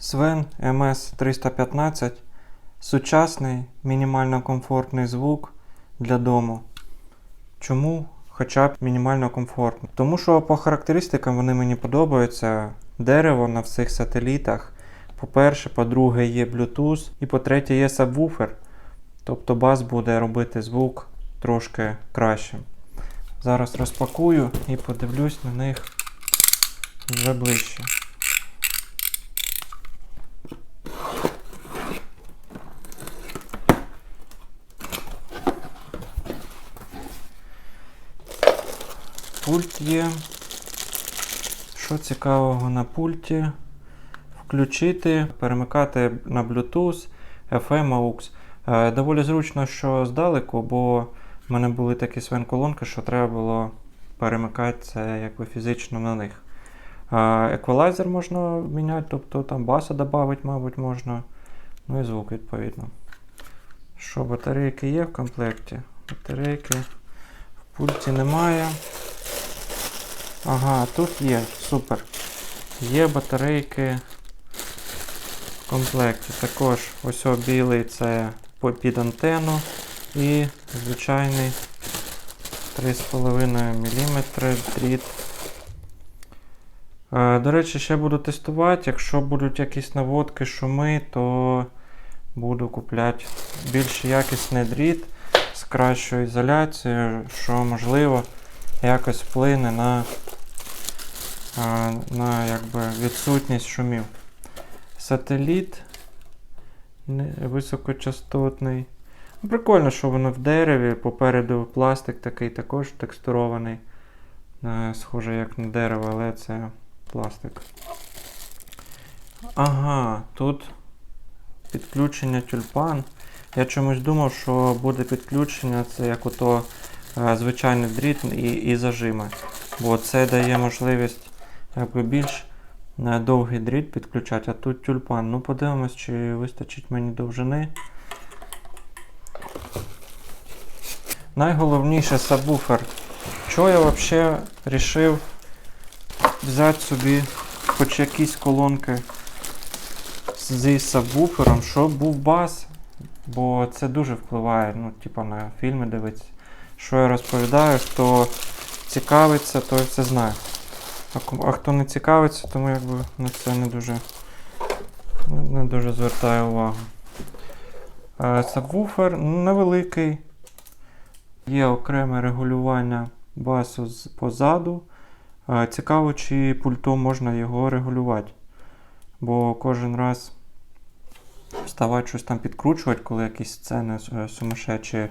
Sven MS315 сучасний мінімально комфортний звук для дому. Чому хоча б мінімально комфортно? Тому що по характеристикам вони мені подобаються. Дерево на всіх сателітах. По-перше, по-друге, є Bluetooth, і по-третє, є сабвуфер. Тобто бас буде робити звук трошки кращим. Зараз розпакую і подивлюсь на них вже ближче. Пульт є. Що цікавого на пульті? Включити, перемикати на Bluetooth, FM, AUX. Е, Доволі зручно, що здалеку, бо в мене були такі свен-колонки, що треба було перемикати це якби фізично на них. Е, Еквалайзер можна міняти, тобто там баса додати, мабуть, можна. Ну і звук, відповідно. Що, батарейки є в комплекті? Батарейки в пульті немає. Ага, тут є, супер. Є батарейки в комплекті. Також ось о, білий це під антенну і звичайний 3,5 мм дріт. Е, До речі, ще буду тестувати. Якщо будуть якісь наводки, шуми, то буду купляти більш якісний дріт з кращою ізоляцією, що можливо якось вплине на, на якби, відсутність шумів. Сателіт високочастотний. Ну, Прикольно, що воно в дереві, попереду пластик такий також текстурований. Е, Схоже, як на дерево, але це пластик. Ага, тут підключення тюльпан. Я чомусь думав, що буде підключення, це як ото е, звичайний дріт і, і зажими. Бо це дає можливість якби більш довгий дріт підключати, а тут тюльпан. Ну, подивимось, чи вистачить мені довжини. Найголовніше сабвуфер. Чого я взагалі вирішив взяти собі хоч якісь колонки зі сабвуфером, щоб був бас, бо це дуже впливає, ну, типу, на фільми дивитися. Що я розповідаю, хто цікавиться, той це знає. А, а хто не цікавиться, тому якби на це не дуже, не, дуже звертаю увагу. Е, Сабвуфер невеликий. Є окреме регулювання басу позаду. Е, Цікаво, чи пультом можна його регулювати. Бо кожен раз вставати щось там підкручувати, коли якісь сцени е, сумасшедші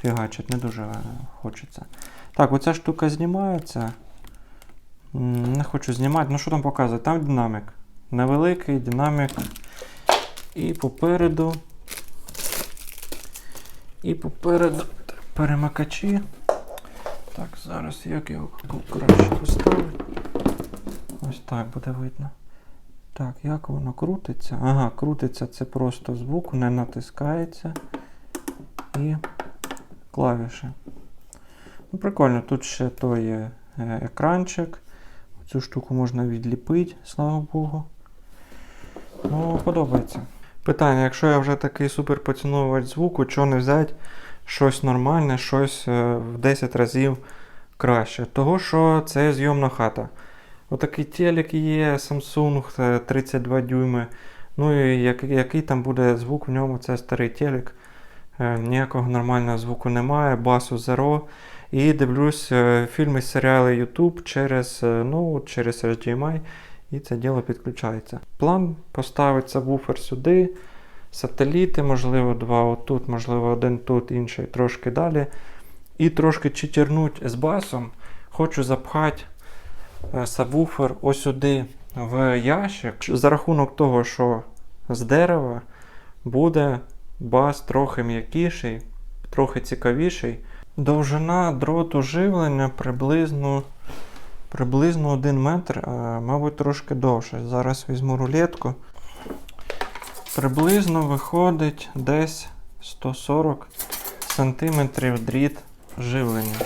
фігачать, не дуже е, хочеться. Так, оця штука знімається. Не хочу знімати. Ну що там показує? Там динамік. Невеликий динамік. І попереду. І попереду перемикачі. Так, зараз як його краще поставити. Ось так буде видно. Так, як воно крутиться? Ага, крутиться це просто звук, не натискається. І клавіші. Ну, прикольно, тут ще то є е, екранчик. Цю штуку можна відліпити, слава Богу. Ну, подобається. Питання, якщо я вже такий супер поціновувач звуку, чого не взяти щось нормальне, щось е, в 10 разів краще. Того, що це зйомна хата. Отакий телек є, Samsung е, 32 дюйми. Ну і як- який там буде звук в ньому, це старий телек. Е, Ніякого нормального звуку немає, басу зеро. І дивлюсь е, фільми, серіали YouTube через е, ноут, через HDMI, і це діло підключається. План поставиться вуфер сюди, сателіти, можливо, два отут, можливо, один тут, інший трошки далі. І трошки читернуть з басом. Хочу запхати е, сабвуфер ось сюди в ящик. За рахунок того, що з дерева буде бас трохи м'якіший, трохи цікавіший. Довжина дроту живлення приблизно, приблизно 1 метр, а мабуть трошки довше. Зараз візьму рулетку. Приблизно виходить десь 140 сантиметрів дріт живлення.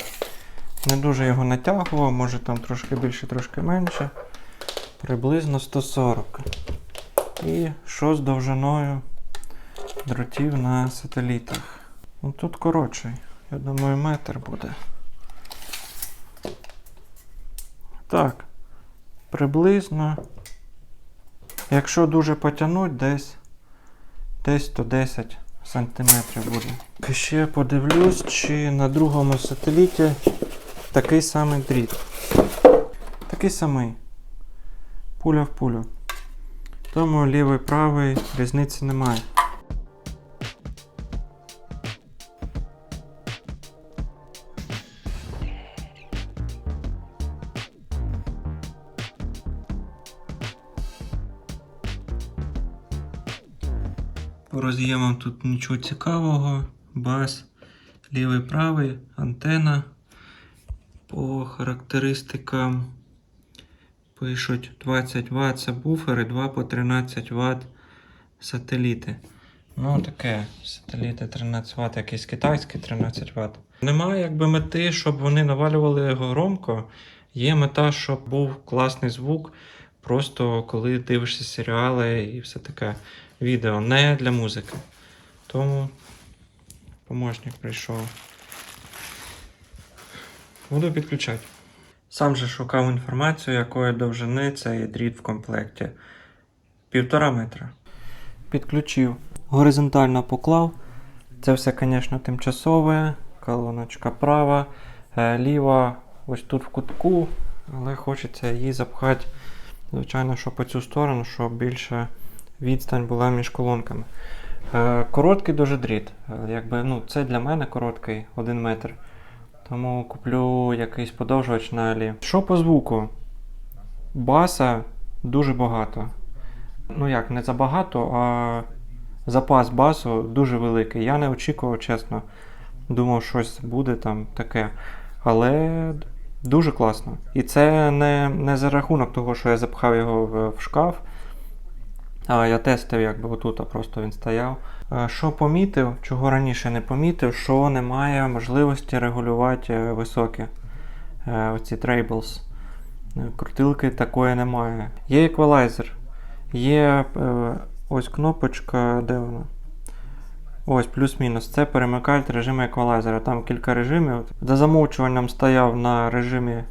Не дуже його натягував, може там трошки більше, трошки менше. Приблизно 140. І що з довжиною дротів на сателітах. Ну тут коротший. Я думаю, метр буде. Так. Приблизно. Якщо дуже потягнуть, десь десь 110 сантиметрів буде. Ще подивлюсь, чи на другому сателіті такий самий дріт. Такий самий. Пуля в пулю. Тому лівий правий різниці немає. Тут нічого цікавого. Бас, лівий правий, антена. По характеристикам пишуть 20 Вт це буфери, 2 по 13 Вт сателіти. Ну, таке, сателіти 13 Вт, якийсь китайський 13 Вт. Немає якби мети, щоб вони навалювали його громко. Є мета, щоб був класний звук. Просто коли дивишся серіали і все таке відео, не для музики. Тому помощник прийшов. Буду підключати. Сам же шукав інформацію, якої довжини цей дріт в комплекті. Півтора метра. Підключив. Горизонтально поклав. Це все, звісно, тимчасове. Колоночка права, е, ліва, ось тут в кутку, але хочеться її запхати, звичайно, що по цю сторону, щоб більше відстань була між колонками. Е, Короткий дуже дріт. Е, Якби, ну, це для мене короткий, 1 метр. Тому куплю якийсь подовжувач на Алі. Що по звуку? Баса дуже багато. Ну як, не забагато, а запас басу дуже великий. Я не очікував, чесно. Думав, щось буде там таке. Але дуже класно. І це не, не за рахунок того, що я запхав його в, в шкаф. А я тестив, якби отут, а просто він стояв. Е, Що помітив, чого раніше не помітив, що немає можливості регулювати е, високі е, оці трейблс. Крутилки такої немає. Є еквалайзер. Є ось кнопочка, де вона? Ось, плюс-мінус. Це перемикають режими еквалайзера. Там кілька режимів. За замовчуванням стояв на режимі,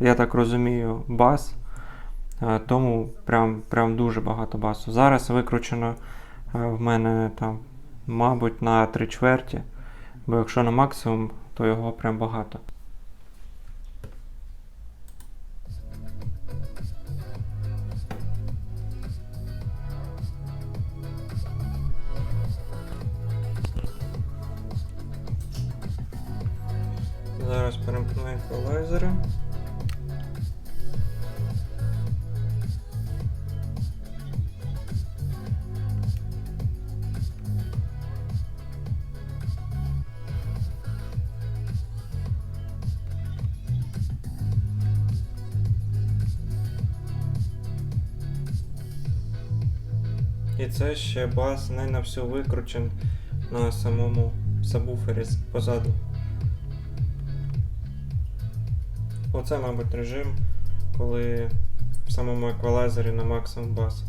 я так розумію, бас. Е, Тому прям, прям дуже багато басу. Зараз викручено е, в мене там, мабуть, на 3 чверті. Бо якщо на максимум, то його прям багато. Зараз перемкну еквалайзери. І це ще бас не на всю викручен на самому сабвуфері позаду. Оце, мабуть, режим, коли в самому еквалайзері на максимум бас.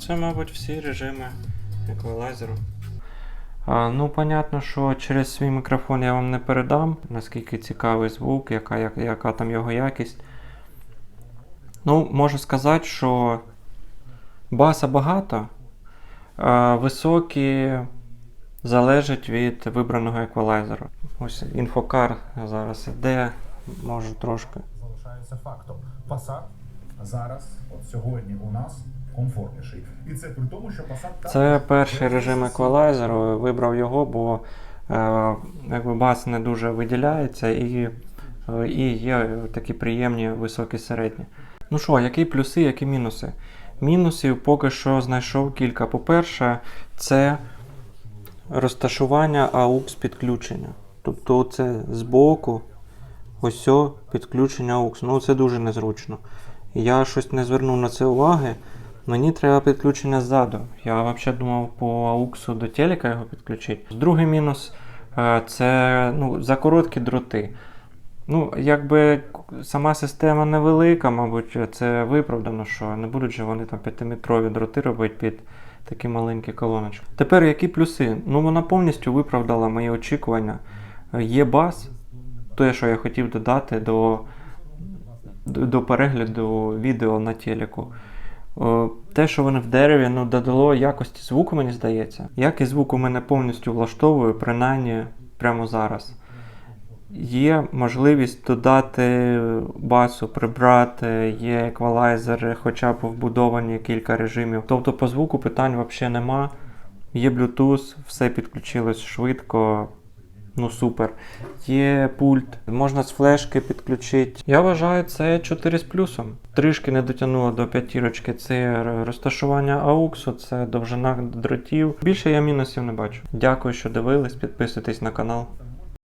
Це, мабуть, всі режими еквалайзеру. А, ну, понятно, що через свій мікрофон я вам не передам, наскільки цікавий звук, яка, яка, яка там його якість. Ну, можу сказати, що баса багато, а високі залежать від вибраного еквалайзеру. Ось інфокар зараз іде, можу трошки. залишається фактом. Passat зараз, от сьогодні, у нас комфортніший. І це при тому, що Passat Це перший режим еквалайзеру. Вибрав його, бо е, якби бас не дуже виділяється і, і є такі приємні високі середні. Ну що, які плюси, які мінуси? Мінусів поки що знайшов кілька. По-перше, це розташування AUX підключення. Тобто це збоку, ось підключення AUX. Ну це дуже незручно. Я щось не звернув на це уваги. Мені треба підключення ззаду. Я взагалі думав по AUX до телека його підключити. Другий мінус е, це ну, за короткі дроти. Ну, якби сама система невелика, мабуть, це виправдано, що не будуть же вони там 5-метрові дроти робити під такі маленькі колоночки. Тепер які плюси? Ну, вона повністю виправдала мої очікування. Є бас, те, що я хотів додати до, до, до перегляду відео на телеку. Те, що вони в дереві, ну, додало якості звуку, мені здається. Якість звуку мене повністю влаштовує, принаймні прямо зараз. Є можливість додати басу, прибрати, є еквалайзери, хоча б вбудовані кілька режимів. Тобто по звуку питань взагалі нема. Є Bluetooth, все підключилось швидко. Ну супер. Є пульт, можна з флешки підключити. Я вважаю, це 4 з плюсом. Трішки не дотягнуло до п'ятірочки. Це розташування ауксу, це довжина дротів. Більше я мінусів не бачу. Дякую, що дивились. Підписуйтесь на канал.